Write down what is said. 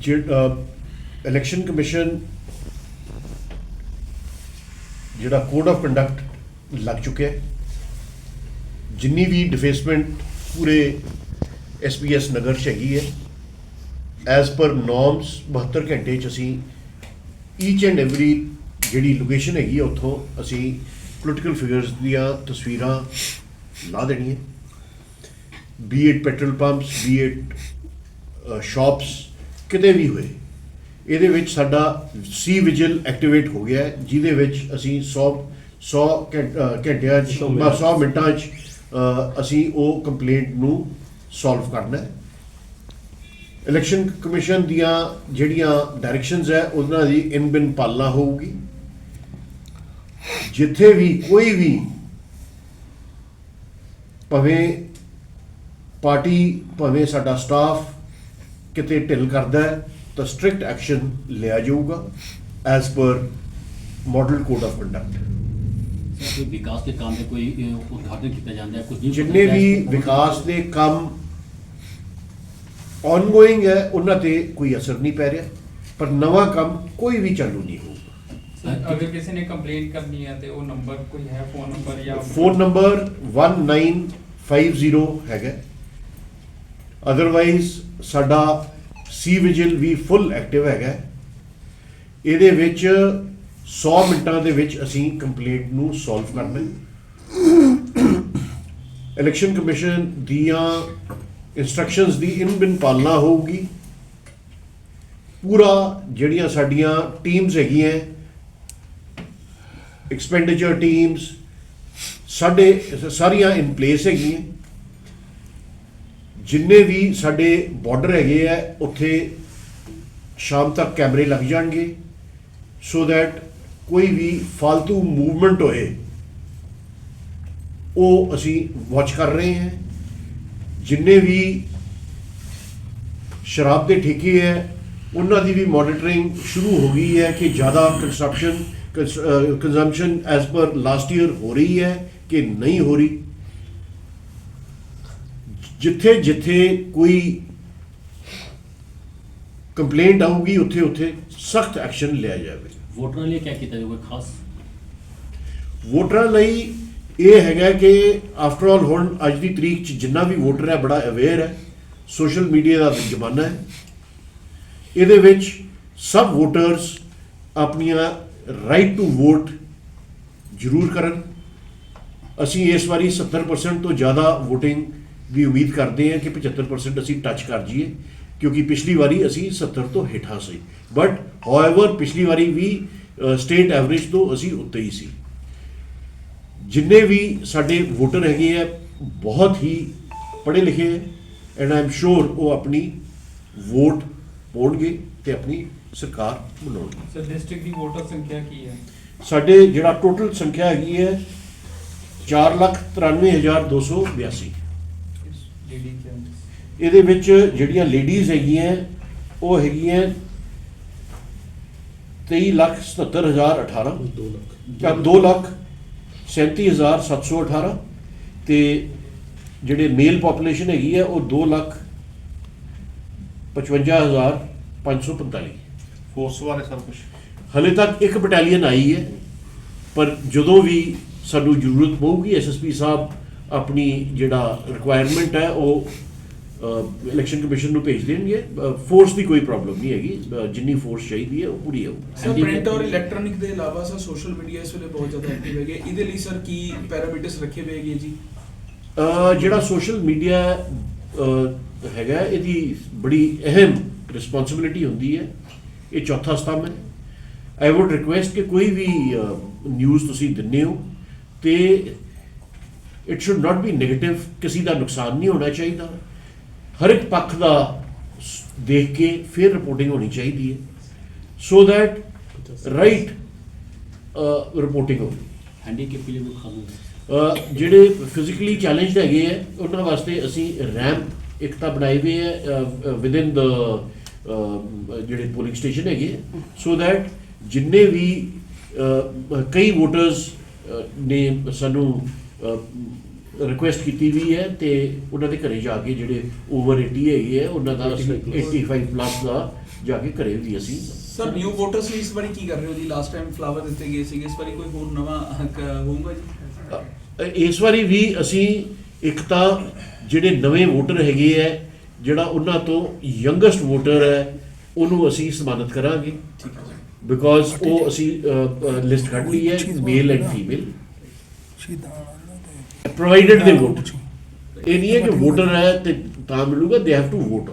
ਜਿਹੜਾ election commission ਜਿਹੜਾ code of conduct ਲੱਗ ਚੁੱਕਿਆ ਹੈ ਜਿੰਨੀ ਵੀ ਡਿਫੇਸਮੈਂਟ ਪੂਰੇ ਐਸਪੀਐਸ ਨਗਰ ਚ ਹੈਗੀ ਹੈ ਐਜ਼ ਪਰ ਨੋਰਮਸ 72 ਘੰਟੇ ਚ ਅਸੀਂ ਈਚ ਐਂਡ ਐਵਰੀ ਜਿਹੜੀ ਲੋਕੇਸ਼ਨ ਹੈਗੀ ਹੈ ਉੱਥੋਂ ਅਸੀਂ ਪੋਲੀਟੀਕਲ ਫਿਗਰਸ ਦੀਆਂ ਤਸਵੀਰਾਂ ਲਾ ਦੇਣੀਆਂ be it petrol pumps be it shops ਕਿਤੇ ਵੀ ਹੋਏ ਇਹਦੇ ਵਿੱਚ ਸਾਡਾ ਸੀ ਵਿਜੀਲ ਐਕਟੀਵੇਟ ਹੋ ਗਿਆ ਹੈ, ਜਿਹਦੇ ਵਿੱਚ ਅਸੀਂ 100 100 ਘੰ- ਅਹ ਘੰਟਿਆਂ ਚ 100 ਮਿੰਟਾਂ ਚ। ਅਸੀਂ ਉਹ ਕੰਪਲੇਂਟ ਨੂੰ ਸੋਲਵ ਕਰਨਾ ਹੈ। ਇਲੈਕਸ਼ਨ ਕਮਿਸ਼ਨ ਦੀਆਂ ਜਿਹੜੀਆਂ ਡਾਇਰੈਕਸ਼ਨਸ ਹੈ ਉਹਨਾਂ ਦੀ ਇਨ ਬਿਨ ਪਾਲਣਾ ਹੋਊਗੀ। ਜਿੱਥੇ ਵੀ ਕੋਈ ਵੀ ਭਾਵੇਂ ਪਾਰਟੀ ਭਾਵੇਂ ਸਾਡਾ ਸਟਾਫ ਕਿਤੇ ਢਿੱਲ ਕਰਦਾ ਹੈ ਤਾਂ ਸਟ੍ਰਿਕਟ ਐਕਸ਼ਨ ਲਿਆ ਜਾਊਗਾ as per model code of conduct ਕੋਈ ਵਿਕਾਸ ਦੇ ਕੰਮ ਦੇ ਕੋਈ ਅਹ, ਉਦਘਾਟਨ ਕੀਤਾ ਜਾਂਦਾ ਹੈ ਕੁਝ ਨਹੀਂ ਜਿੰਨੇ ਵੀ ਵਿਕਾਸ ਦੇ ਕੰਮ ਆਨਗੋਇੰਗ ਹੈ ਉਹਨਾਂ ਤੇ ਕੋਈ ਅਸਰ ਨਹੀਂ ਪੈ ਰਿਹਾ ਪਰ ਨਵਾਂ ਕੰਮ ਕੋਈ ਵੀ ਚਾਲੂ ਨਹੀਂ ਹੋਊਗਾ। ਅਗਰ ਕਿਸੇ ਨੇ ਕੰਪਲੇਂਟ ਕਰਨੀ ਹੈ ਤੇ ਉਹ ਨੰਬਰ ਕੋਈ ਹੈ ਫੋਨ ਨੰਬਰ ਜਾਂ ਫੋਨ ਨੰਬਰ 1950 ਹੈਗਾ। ਅਦਰਵਾਈਜ਼ ਸਾਡਾ ਸੀ ਵਿਜਿਲ ਵੀ ਫੁੱਲ ਐਕਟਿਵ ਹੈਗਾ। ਇਹਦੇ ਵਿੱਚ 100 ਮਿੰਟਾਂ ਦੇ ਵਿੱਚ ਅਸੀਂ ਕੰਪਲੇਂਟ ਨੂੰ ਸੋਲਵ ਕਰਨਾ ਇਲੈਕਸ਼ਨ ਕਮਿਸ਼ਨ ਦੀਆਂ ਇਨਸਟਰਕਸ਼ਨਸ ਦੀ ਇਨ ਬਿਨ ਪਾਲਣਾ ਹੋਊਗੀ। ਪੂਰਾ ਜਿਹੜੀਆਂ ਸਾਡੀਆਂ ਟੀਮਸ ਹੈਗੀਆਂ ਐਕਸਪੈਂਡੀਚਰ ਟੀਮਸ ਸਾਡੇ ਸਾਰੀਆਂ ਇਨ ਪਲੇਸ ਹੈਗੀਆਂ। ਜਿੰਨੇ ਵੀ ਸਾਡੇ ਬਾਰਡਰ ਹੈਗੇ ਆ, ਉੱਥੇ ਸ਼ਾਮ ਤੱਕ ਕੈਮਰੇ ਲੱਗ ਜਾਣਗੇ ਸੋ ਦੈਟ ਕੋਈ ਵੀ ਫालतू ਮੂਵਮੈਂਟ ਹੋਏ, ਉਹ ਅਸੀਂ ਵਾਚ ਕਰ ਰਹੇ ਹਾਂ। ਜਿੰਨੇ ਵੀ ਸ਼ਰਾਬ ਦੇ ਠੇਕੇ ਹੈ, ਉਹਨਾਂ ਦੀ ਵੀ ਮੋਨੀਟਰਿੰਗ ਸ਼ੁਰੂ ਹੋ ਗਈ ਹੈ ਕਿ ਜ਼ਿਆਦਾ construction consumption as per last year ਹੋ ਰਹੀ ਹੈ ਕਿ ਨਹੀਂ ਹੋ ਰਹੀ। ਜਿੱਥੇ ਜਿੱਥੇ ਕੋਈ ਕੰਪਲੇਂਟ ਆਊਗੀ ਉੱਥੇ ਉੱਥੇ ਸਖਤ ਐਕਸ਼ਨ ਲਿਆ ਜਾਵੇ। ਵੋਟਰਾਂ ਲਈ ਕੀ ਕੀਤਾ ਜਾਊਗਾ ਖਾਸ? ਵੋਟਰਾਂ ਲਈ ਇਹ ਹੈਗਾ ਕਿ ਆਫਟਰ ਆਲ ਹੁਣ ਅੱਜ ਦੀ ਤਰੀਕ 'ਚ ਜਿੰਨਾ ਵੀ ਵੋਟਰ ਹੈ ਬੜਾ ਅਵੇਅਰ ਹੈ। ਸੋਸ਼ਲ ਮੀਡੀਆ ਦਾ ਜ਼ਮਾਨਾ ਹੈ। ਇਹਦੇ ਵਿੱਚ ਸਭ ਵੋਟਰਸ ਆਪਣੀਆਂ ਰਾਈਟ ਟੂ ਵੋਟ ਜ਼ਰੂਰ ਕਰਨ। ਅਸੀਂ ਇਸ ਵਾਰੀ 70% ਤੋਂ ਜ਼ਿਆਦਾ VOTING ਦੀ ਉਮੀਦ ਕਰਦੇ ਹਾਂ ਕਿ 75% ਅਸੀਂ ਟੱਚ ਕਰ ਜਾਈਏ ਕਿਉਂਕਿ ਪਿਛਲੀ ਵਾਰੀ ਅਸੀਂ 70 ਤੋਂ ਹੇਠਾਂ ਸੀ। ਬਟ ਹਾਊਐਵਰ ਪਿਛਲੀ ਵਾਰੀ ਵੀ ਸਟੇਟ ਐਵਰੇਜ ਤੋਂ ਅਸੀਂ ਉੱਤੇ ਹੀ ਸੀ। ਜਿੰਨੇ ਵੀ ਸਾਡੇ ਵੋਟਰ ਹੈਗੇ ਆ ਬਹੁਤ ਹੀ ਪੜ੍ਹੇ ਲਿਖੇ ਹੈ ਐਂਡ ਆਈ ਐਮ ਸ਼ੋਰ ਉਹ ਆਪਣੀ ਵੋਟ ਪਾਉਣਗੇ ਤੇ ਆਪਣੀ ਸਰਕਾਰ ਬਣਾਉਣਗੇ। ਸਰ ਡਿਸਟ੍ਰਿਕਟ ਦੀ ਵੋਟਰ ਸੰਖਿਆ ਕੀ ਹੈ? ਸਾਡੇ ਜਿਹੜਾ ਟੋਟਲ ਸੰਖਿਆ ਹੈਗੀ ਹੈ 493282 ਇਹਦੇ ਵਿੱਚ ਜਿਹੜੀਆਂ ਲੇਡੀਜ਼ ਹੈਗੀਆਂ ਉਹ ਹੈਗੀਆਂ 2377018 2 ਲੱਖ। ਜਾਂ 2 ਲੱਖ 37718 ਤੇ ਜਿਹੜੇ ਮੇਲ ਪੋਪੂਲੇਸ਼ਨ ਹੈਗੀ ਹੈ ਉਹ 2 ਲੱਖ 55545 ਫੋਰਸ ਬਾਰੇ ਸਭ ਕੁਝ ਹਲੇ ਤੱਕ ਇੱਕ ਬਟਾਲੀਅਨ ਆਈ ਹੈ ਪਰ ਜਦੋਂ ਵੀ ਸਾਨੂੰ ਜ਼ਰੂਰਤ ਪਊਗੀ ਐਸਐਸਪੀ ਸਾਹਿਬ ਆਪਣੀ ਜਿਹੜਾ ਰਿਕੁਆਇਰਮੈਂਟ ਹੈ ਉਹ ਇਲੈਕਸ਼ਨ ਕਮਿਸ਼ਨ ਨੂੰ ਭੇਜ ਦੇਣਗੇ। ਫੋਰਸ ਦੀ ਕੋਈ ਪ੍ਰੋਬਲਮ ਨਹੀਂ ਹੈਗੀ। ਜਿੰਨੀ ਫੋਰਸ ਚਾਹੀਦੀ ਹੈ ਉਹ ਪੂਰੀ ਸਰ ਪ੍ਰਿੰਟ ਔਰ ਇਲੈਕਟ੍ਰੋਨਿਕ ਦੇ ਇਲਾਵਾ ਸਰ ਸੋਸ਼ਲ ਮੀਡੀਆ ਇਸ ਵੇਲੇ ਬਹੁਤ ਜ਼ਿਆਦਾ ਐਕਟਿਵ ਹੈਗੇ। ਇਹਦੇ ਲਈ ਸਰ ਕੀ ਪੈਰਾਮੀਟਰਸ ਰੱਖੇ ਹੋਏ ਹੈਗੇ ਜੀ? ਜਿਹੜਾ ਸੋਸ਼ਲ ਮੀਡੀਆ ਹੈਗਾ ਇਹਦੀ ਬੜੀ ਅਹਿਮ ਰਿਸਪੌਂਸਿਬਿਲਿਟੀ ਹੁੰਦੀ ਹੈ। ਇਹ ਚੌਥਾ ਸਤੰਭ ਹੈ। ਆਈ ਊਡ ਰਿਕੁਐਸਟ ਕਿ ਕੋਈ ਵੀ ਨਿਊਜ਼ ਤੁਸੀਂ ਦਿੰਦੇ ਹੋ ਤੇ it should not be negative ਕਿਸੇ ਦਾ ਨੁਕਸਾਨ ਨਹੀਂ ਹੋਣਾ ਚਾਹੀਦਾ ਹਰ ਇੱਕ ਪੱਖ ਦਾ ਸ- ਦੇਖ ਕੇ ਫਿਰ ਰਿਪੋਰਟਿੰਗ ਹੋਣੀ ਚਾਹੀਦੀ ਹੈ ਸੋ ਦੈਟ ਰਾਈਟ ਰਿਪੋਰਟਿੰਗ ਹੋਵੇ ਹੈਂਡੀਕੈਪ ਲਈ ਕੋਈ ਖਾਸ ਅਹ ਜਿਹੜੇ ਫਿਜ਼ੀਕਲੀ ਚੈਲੰਜਡ ਹੈਗੇ ਆ ਉਹਨਾਂ ਵਾਸਤੇ ਅਸੀਂ ਰੈਂਪ ਇੱਕ ਤਾਂ ਬਣਾਏ ਹੋਏ ਆ ਵਿਦ ਇਨ ਦ ਜਿਹੜੇ ਪੋਲਿੰਗ ਸਟੇਸ਼ਨ ਹੈਗੇ ਸੋ ਦੈਟ ਜਿੰਨੇ ਵੀ ਅਹ, ਕਈ ਵੋਟਰਸ ਨੇ ਸਾਨੂੰ ਰਿਕੁਐਸਟ ਕੀਤੀ ਵੀ ਹੈ ਤੇ ਉਹਨਾਂ ਦੇ ਘਰੇ ਜਾ ਕੇ ਜਿਹੜੇ ਓਵਰ 80 ਹੈਗੇ ਆ ਉਹਨਾਂ ਦਾ ਅਸੀਂ 85 ਪਲੱਸ ਦਾ ਜਾ ਕੇ ਘਰੇ ਵੀ ਅਸੀਂ ਸਰ ਨਿਊ ਵੋਟਰਸ ਲਈ ਇਸ ਵਾਰੀ ਕੀ ਕਰ ਰਹੇ ਹੋ ਜੀ? ਲਾਸਟ ਟਾਈਮ ਫਲਾਵਰ ਦਿੱਤੇ ਗਏ ਸੀਗੇ ਇਸ ਵਾਰੀ ਕੋਈ ਹੋਰ ਨਵਾਂ ਹੱਕ ਹੋਊਗਾ ਜੀ? ਇਸ ਵਾਰੀ ਵੀ ਅਸੀਂ ਇੱਕ ਤਾਂ ਜਿਹੜੇ ਨਵੇਂ ਵੋਟਰ ਹੈਗੇ ਹੈ ਜਿਹੜਾ ਉਹਨਾਂ ਤੋਂ ਯੰਗੈਸਟ ਵੋਟਰ ਹੈ ਉਹਨੂੰ ਅਸੀਂ ਸਨਮਾਨਿਤ ਕਰਾਂਗੇ। ਠੀਕ ਹੈ ਜੀ। ਬਿਕੋਜ਼ ਉਹ ਅਸੀਂ ਲਿਸਟ ਕੱਢ ਲਈ ਹੈ ਮੇਲ ਐਂਡ ਫੀਮੇਲ ਪ੍ਰੋਵਾਈਡਡ ਦੇ ਵੋਟ ਇਹ ਨਹੀਂ ਹੈ ਕਿ ਵੋਟਰ ਹੈ ਤੇ ਤਾਂ ਮਿਲੂਗਾ ਦੇ ਹੈਵ ਟੂ ਵੋਟ